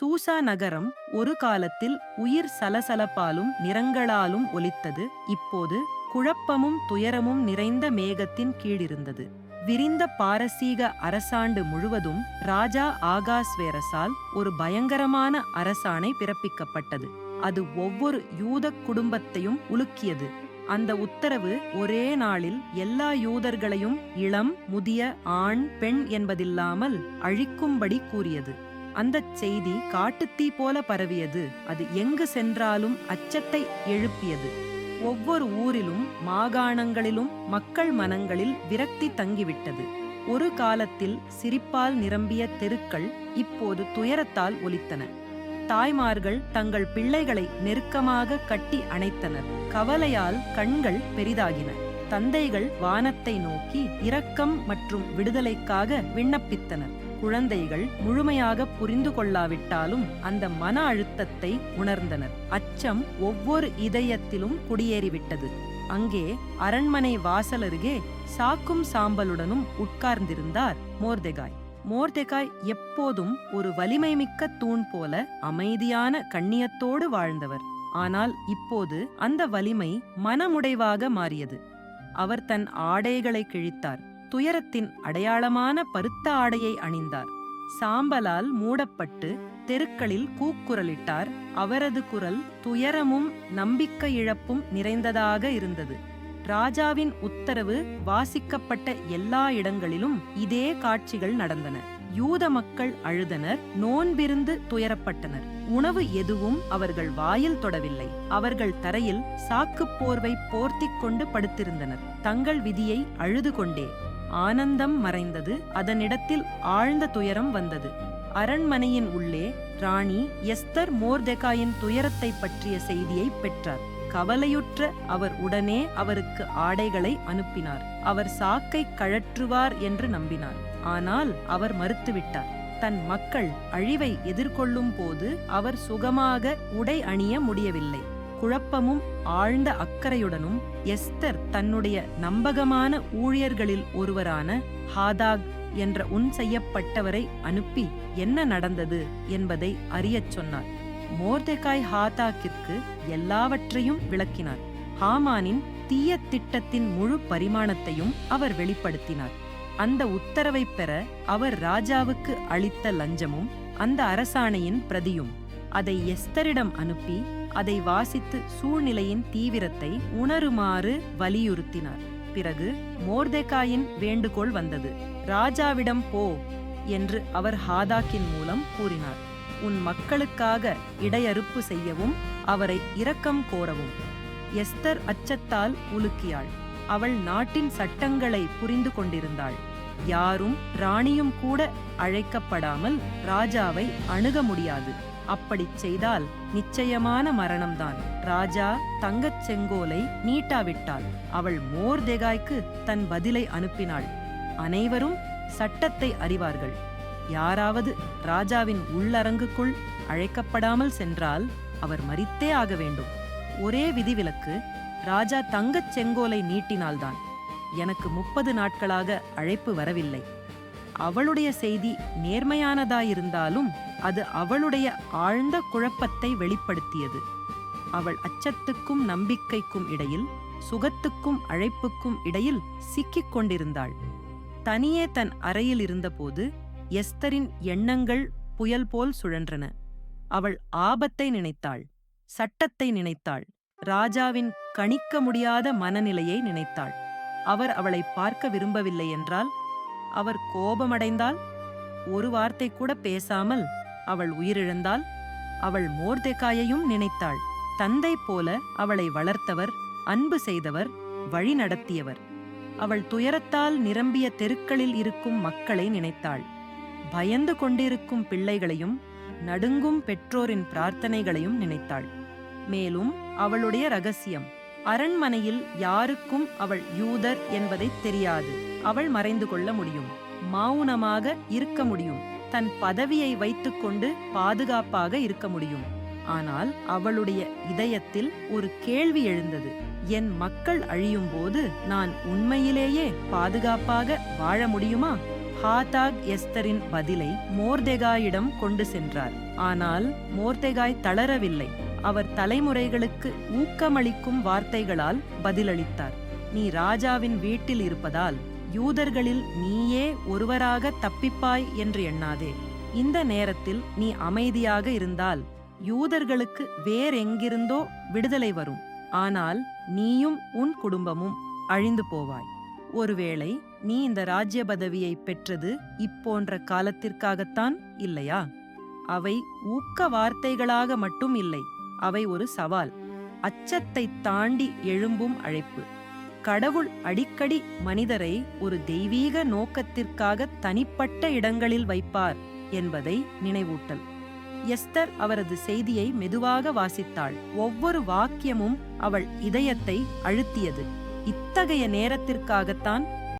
Susa நகரம் ஒரு காலத்தில் உயிர் சலசலப்பாலும் நிறங்களாலும் ஒலித்தது இப்போது குழப்பமும் துயரமும் நிறைந்த மேகத்தின் கீழிருந்தது. விரிந்த பாரசீக அரசாண்டு முழுவதும் ராஜா ஆகாஸ்வேரசால் ஒரு பயங்கரமான அரசாணை பிறப்பிக்கப்பட்டது. அது ஒவ்வொரு யூதக் குடும்பத்தையும் உலுக்கியது. அந்த உத்தரவு ஒரே நாளில் எல்லா யூதர்களையும் இளம் முதிய ஆண் பெண் என்பதில்லாமல் அழிக்கும்படி கூறியது. அந்தச் செய்தி காட்டுத்தீ போல பரவியது. அது எங்கு சென்றாலும் அச்சத்தை எழுப்பியது. ஒவ்வொரு ஊரிலும் மாகாணங்களிலும் மக்கள் மனங்களில் விரக்தி தங்கிவிட்டது. ஒரு காலத்தில் சிரிப்பால் நிரம்பிய தெருக்கள் இப்போது துயரத்தால் ஒலித்தன. தாய்மார்கள் தங்கள் பிள்ளைகளை நெருக்கமாக கட்டி அணைத்தனர். கவலையால் கண்கள் பெரிதாகின. தந்தைகள் வானத்தை நோக்கி இரக்கம் மற்றும் விடுதலைக்காக விண்ணப்பித்தனர். குழந்தைகள் முழுமையாக புரிந்து கொள்ளாவிட்டாலும் அந்த மன அழுத்தத்தை உணர்ந்தனர். அச்சம் ஒவ்வொரு இதயத்திலும் குடியேறிவிட்டது. அங்கே அரண்மனை வாசல் அருகே சாக்கும் சாம்பலுடனும் உட்கார்ந்திருந்தார் மோர்தெகாய். மோர்தெகாய் எப்போதும் ஒரு வலிமை மிக்க தூண் போல அமைதியான கண்ணியத்தோடு வாழ்ந்தவர். ஆனால் இப்போது அந்த வலிமை மனமுடைவாக மாறியது. அவர் தன் ஆடைகளை கிழித்தார். துயரத்தின் அடையாளமான பருத்த ஆடையை அணிந்தார். சாம்பலால் மூடப்பட்டு தெருக்களில் கூக்குரலிட்டார். அவரது குரல் துயரமும் நம்பிக்கை இழப்பும் நிறைந்ததாக இருந்தது. ராஜாவின் உத்தரவு வாசிக்கப்பட்ட எல்லா இடங்களிலும் இதே காட்சிகள் நடந்தன. யூத மக்கள் அழுதனர் நோன்பிருந்து துயரப்பட்டனர். உணவு எதுவும் அவர்கள் வாயில் தொடவில்லை. அவர்கள் தரையில் சாக்குப் போர்வை போர்த்திக் கொண்டு படுத்திருந்தனர். தங்கள் விதியை அழுது கொண்டே ஆனந்தம் மறைந்தது. அதனிடத்தில் ஆழ்ந்த துயரம் வந்தது. அரண்மனையின் உள்ளே ராணி எஸ்தர் மோர்தெகாயின் துயரத்தை பற்றிய செய்தியை பெற்றார். கவலையுற்ற அவர் உடனே அவருக்கு ஆடைகளை அனுப்பினார். அவர் சாக்கை கழற்றுவார் என்று நம்பினார். ஆனால் அவர் மறுத்துவிட்டார். தன் மக்கள் அழிவை எதிர்கொள்ளும் போது அவர் சுகமாக உடை அணிய முடியவில்லை. குழப்பமும் ஆழ்ந்த அக்கறையுடனும் எஸ்தர் தன்னுடைய நம்பகமான ஊழியர்களில் ஒருவரான ஹாதாக் என்ற உன் செய்யப்பட்டவரை அனுப்பி என்ன நடந்தது என்பதை அறியச் சொன்னார். மோர்தெகாய் ஹாதாக்கிற்கு எல்லாவற்றையும் விளக்கினார். ஹாமானின் தீய திட்டத்தின் முழு பரிமாணத்தையும் அவர் வெளிப்படுத்தினார். அந்த உத்தரவை பெற அவர் ராஜாவுக்கு அளித்த லஞ்சமும் அந்த அரசாணையின் பிரதியும். அதை எஸ்தரிடம் அனுப்பி அதை வாசித்து சூழ்நிலையின் தீவிரத்தை உணருமாறு வலியுறுத்தினார். பிறகு மோர்தெகாயின் வேண்டுகோள் வந்தது. ராஜாவிடம் போ என்று அவர் ஹாதாக்கின் மூலம் கூறினார். உன் மக்களுக்காக இடையறுப்பு செய்யவும் அவரை இரக்கம் கோரவும். எஸ்தர் அச்சத்தால் உலுக்கியாள். அவள் நாட்டின் சட்டங்களை புரிந்து கொண்டிருந்தாள். யாரும் ராணியும் கூட அழைக்கப்படாமல் ராஜாவை அணுக முடியாது. அப்படிச் செய்தால் நிச்சயமான மரணம்தான். ராஜா தங்கச் செங்கோலை நீட்டாவிட்டாள். அவள் மோர் தேகாய்க்கு தன் பதிலை அனுப்பினாள். அனைவரும் சட்டத்தை அறிவார்கள். யாராவது ராஜாவின் உள்ளரங்குக்குள் அழைக்கப்படாமல் சென்றால் அவர் மரித்தே ஆக வேண்டும். ஒரே விதிவிலக்கு ராஜா தங்கச் செங்கோலை நீட்டினால்தான் எனக்கு முப்பது நாட்களாக அழைப்பு வரவில்லை. அவளுடைய செய்தி நேர்மையானதாயிருந்தாலும் அது அவளுடைய ஆழ்ந்த குழப்பத்தை வெளிப்படுத்தியது. அவள் அச்சத்துக்கும் நம்பிக்கைக்கும் இடையில் சுகத்துக்கும் அழைப்புக்கும் இடையில் சிக்கிக் கொண்டிருந்தாள். தனியே தன் அறையில் இருந்தபோது எஸ்தரின் எண்ணங்கள் புயல் போல் சுழன்றன. அவள் ஆபத்தை நினைத்தாள் சட்டத்தை நினைத்தாள் ராஜாவின் கணிக்க முடியாத மனநிலையை நினைத்தாள். அவர் அவளை பார்க்க விரும்பவில்லை என்றால் அவர் கோபமடைந்தால் ஒரு வார்த்தை கூட பேசாமல் அவள் உயிரிழந்தால் அவள் மோர்தேக்காயையும் நினைத்தாள். தந்தை போல அவளை வளர்த்தவர் அன்பு செய்தவர் வழி நடத்தியவர். அவள் துயரத்தால் நிரம்பிய தெருக்களில் இருக்கும் மக்களை நினைத்தாள். பயந்து கொண்டிருக்கும் பிள்ளைகளையும் நடுங்கும் பெற்றோரின் பிரார்த்தனைகளையும் நினைத்தாள். மேலும் அவளுடைய ரகசியம் அரண்மனையில் யாருக்கும் அவள் யூதர் என்பதை தெரியாது. அவள் மறைந்து கொள்ள முடியும். மௌனமாக இருக்க முடியும். தன் பதவியை வைத்துக்கொண்டு பாதுகாப்பாக இருக்க முடியும். ஆனால் அவளுடைய இதயத்தில் ஒரு கேள்வி எழுந்தது. என் மக்கள் அழியும்போது நான் உண்மையிலேயே பாதுகாப்பாக வாழ முடியுமா? ஹாதாக் எஸ்தரின் பதிலை மோர்தெகாயிடம் கொண்டு சென்றார். ஆனால் மோர்தெகாய் தளரவில்லை. அவர் தலைமுறைகளுக்கு ஊக்கமளிக்கும் வார்த்தைகளால் பதிலளித்தார். நீ ராஜாவின் வீட்டில் இருப்பதால் யூதர்களில் நீயே ஒருவராக தப்பிப்பாய் என்று எண்ணாதே. இந்த நேரத்தில் நீ அமைதியாக இருந்தால் யூதர்களுக்கு வேறெங்கிருந்தோ விடுதலை வரும். ஆனால் நீயும் உன் குடும்பமும் அழிந்து போவாய். ஒருவேளை நீ இந்த ராஜ்ய பதவியை பெற்றது இப்போன்ற காலத்திற்காகத்தான் இல்லையா? அவை ஊக்க வார்த்தைகளாக மட்டும் இல்லை. அவை ஒரு சவால். அச்சத்தை தாண்டி எழும்பும் அழைப்பு. கடவுள் அடிக்கடி மனிதரை ஒரு தெய்வீக நோக்கத்திற்காக தனிப்பட்ட இடங்களில் வைப்பார் என்பதை நினைவூட்டல். எஸ்தர் அவரது செய்தியை மெதுவாக வாசித்தாள். ஒவ்வொரு வாக்கியமும் அவள் இதயத்தை அழுத்தியது. இத்தகைய நேரத்திற்காகத்தான்